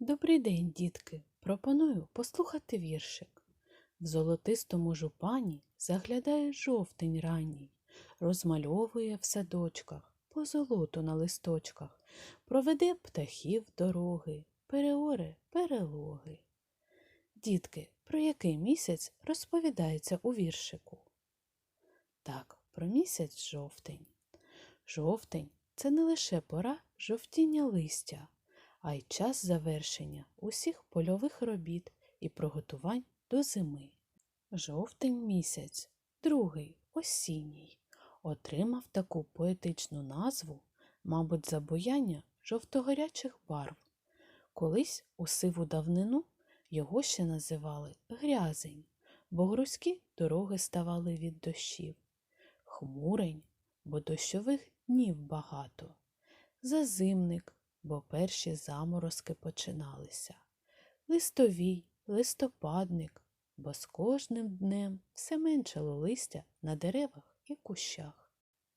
Добрий день, дітки. Пропоную послухати віршик. В золотистому жупані заглядає жовтень ранній, розмальовує в садочках по золоту на листочках, проведе птахів дороги, переоре перелоги. Дітки, про який місяць розповідається у віршику? Так, про місяць жовтень. Жовтень це не лише пора жовтіння листя, а й час завершення усіх польових робіт і приготувань до зими. Жовтень місяць, другий осінній, отримав таку поетичну назву, мабуть, за буяння жовтогорячих барв. Колись у сиву давнину його ще називали грязень, бо грузькі дороги ставали від дощів, хмурень, бо дощових днів багато, зазимник, бо перші заморозки починалися, листовій, листопадник, бо з кожним днем все меншало листя на деревах і кущах.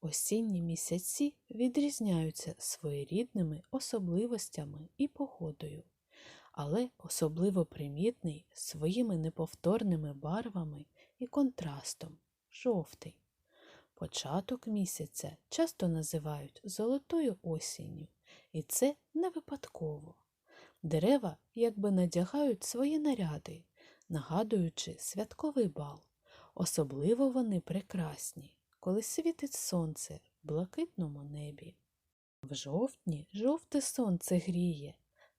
Осінні місяці відрізняються своєрідними особливостями і погодою, але особливо примітний своїми неповторними барвами і контрастом жовтий. Початок місяця часто називають золотою осінню, і це не випадково. Дерева якби надягають свої наряди, нагадуючи святковий бал. Особливо вони прекрасні, коли світить сонце в блакитному небі. В жовтні жовте сонце гріє,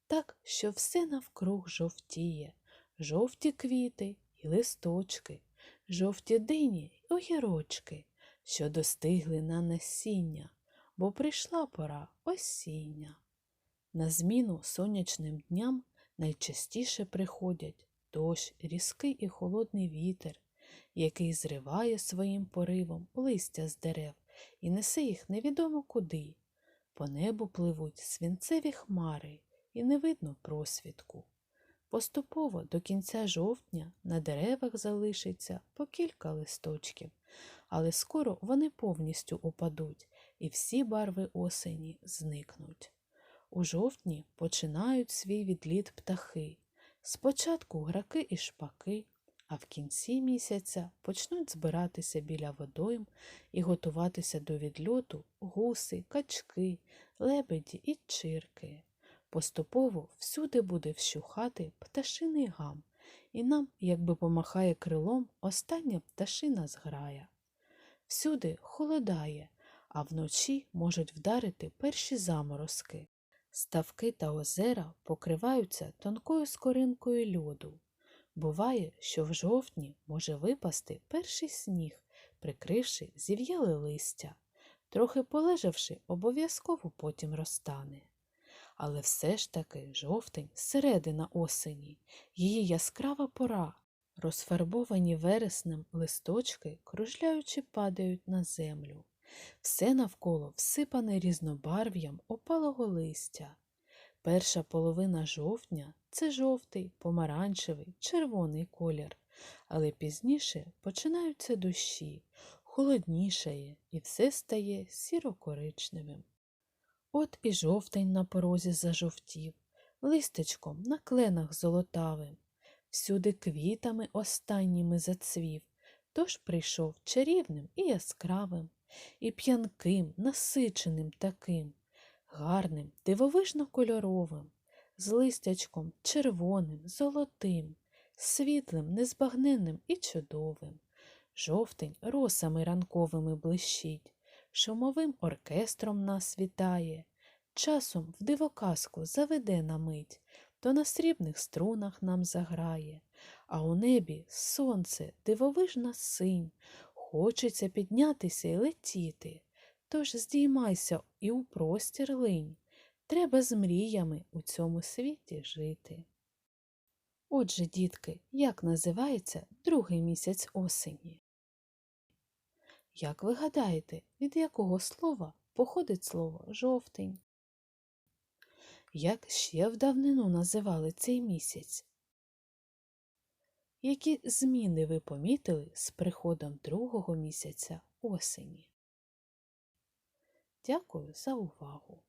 так, що все навкруг жовтіє, жовті квіти і листочки, жовті дині й огірочки, що достигли на насіння, бо прийшла пора осіння. На зміну сонячним дням найчастіше приходять дощ, різкий і холодний вітер, який зриває своїм поривом листя з дерев і несе їх невідомо куди. По небу пливуть свінцеві хмари, і не видно просвідку. Поступово до кінця жовтня на деревах залишиться по кілька листочків, але скоро вони повністю опадуть і всі барви осені зникнуть. У жовтні починають свій відліт птахи. Спочатку граки і шпаки, а в кінці місяця почнуть збиратися біля водойм і готуватися до відльоту гуси, качки, лебеді і чирки. Поступово всюди буде вщухати пташиний гам, і нам, якби помахає крилом, остання пташина зграя. Всюди холодає, а вночі можуть вдарити перші заморозки. Ставки та озера покриваються тонкою скоринкою льоду. Буває, що в жовтні може випасти перший сніг, прикривши зів'яле листя. Трохи полежавши, обов'язково потім розтане. Але все ж таки жовтень середина осені, її яскрава пора. Розфарбовані вереснем листочки, кружляючи, падають на землю. Все навколо всипане різнобарв'ям опалого листя. Перша половина жовтня це жовтий, помаранчевий, червоний колір, але пізніше починаються дощі, холоднішає і все стає сіро-коричневим. От і жовтень на порозі зажовтів, листечком на кленах золотавим, всюди квітами останніми зацвів, тож прийшов чарівним і яскравим, і п'янким, насиченим таким, гарним, дивовижно кольоровим, з листячком червоним, золотим, світлим, незбагненним і чудовим. Жовтень росами ранковими блищить, шумовим оркестром нас вітає, часом в дивоказку заведе на мить, то на срібних струнах нам заграє, а у небі сонце, дивовижна синь, хочеться піднятися і летіти. Тож здіймайся і у простір линь. Треба з мріями у цьому світі жити. Отже, дітки, як називається другий місяць осені? Як ви гадаєте, від якого слова походить слово жовтень? Як ще в давнину називали цей місяць? Які зміни ви помітили з приходом другого місяця осені? Дякую за увагу!